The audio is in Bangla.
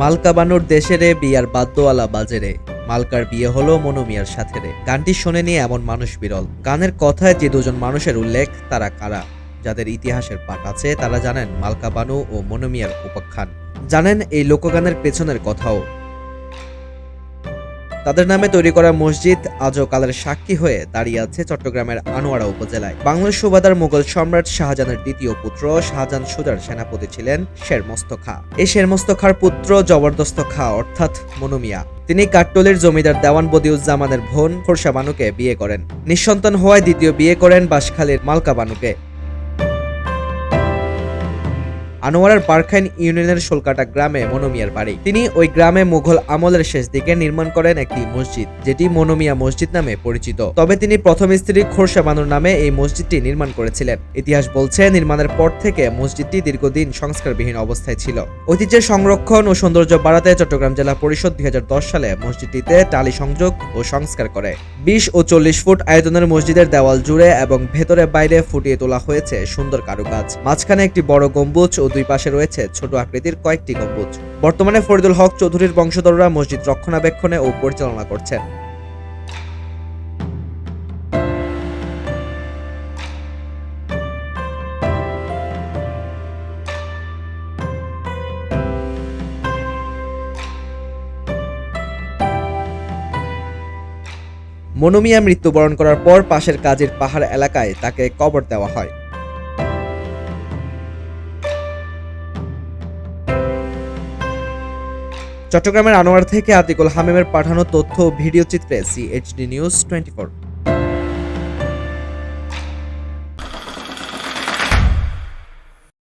মালকা বানুর দেশে রে বিয়ার বাদ্যওয়ালা বাজে রে মালকার বিয়ে হলো মনোমিয়ার সাথে রে গানটি শোনে নিয়ে এমন মানুষ বিরল। গানের কথায় যে দুজন মানুষের উল্লেখ, তারা কারা? যাদের ইতিহাসের পাঠ আছে, তারা জানেন মালকা বানু ও মনোমিয়ার উপাখ্যান। জানেন এই লোকগানের পেছনের কথাও। তাদের নামে তৈরি করা মসজিদ আজও কালের সাক্ষী হয়ে দাঁড়িয়ে আছে চট্টগ্রামের আনোয়ারা উপজেলায়। বাংলার সুবাদার মুঘল সম্রাট শাহজাহানের দ্বিতীয় পুত্র শাহজাহান সুজার সেনাপতি ছিলেন শেরমস্ত খা এই শেরমস্ত খার পুত্র জবরদস্ত খা অর্থাৎ মনুমিয়া। তিনি কাট্টলির জমিদার দেওয়ান বদিউজ্জামানের বোন খোরশা বানুকে বিয়ে করেন। নিঃসন্তান হওয়ায় দ্বিতীয় বিয়ে করেন বাঁশখালীর মালকা বানুকে। আনোয়ারার বারখাইন ইউনিয়নের সোলকাটা গ্রামে মনোমিয়ার বাড়ি। তিনি ওই গ্রামে মুঘল আমলের শেষ দিকে নির্মাণ করেন একটি মসজিদ, যেটি মনোমিয়া মসজিদ নামে পরিচিত। তবে তিনি প্রথম স্ত্রী খোরশা বানুর নামে এই মসজিদটি নির্মাণ করেছিলেন। ইতিহাস বলছে, নির্মাণের পর থেকে মসজিদটি দীর্ঘদিন সংস্কারবিহীন অবস্থায় ছিল। ঐতিহ্যের সংরক্ষণ ও সৌন্দর্য বাড়াতে চট্টগ্রাম জেলা পরিষদ দুই হাজার দশ সালে মসজিদটিতে টালি সংযোগ ও সংস্কার করে। বিশ ও চল্লিশ ফুট আয়তনের মসজিদের দেওয়াল জুড়ে এবং ভেতরে বাইরে ফুটিয়ে তোলা হয়েছে সুন্দর কারুকাজ। মাঝখানে একটি বড় গম্বুজ ও দুই পাশে রয়েছে ছোট আকৃতির কয়েকটি গম্বুজ। বর্তমানে ফরিদুল হক চৌধুরীর বংশধররা মসজিদ রক্ষণাবেক্ষণে ও পরিচালনা করছেন। মনোমিয়া মৃত্যুবরণ করার পর পাশের কাজের পাহাড় এলাকায় তাকে কবর দেওয়া হয়। চট্টগ্রামের আনোয়ার থেকে আতিকুল হামিমের পাঠানো তথ্য ভিডিও চিত্রে সিএইচডি নিউজ টোয়েন্টি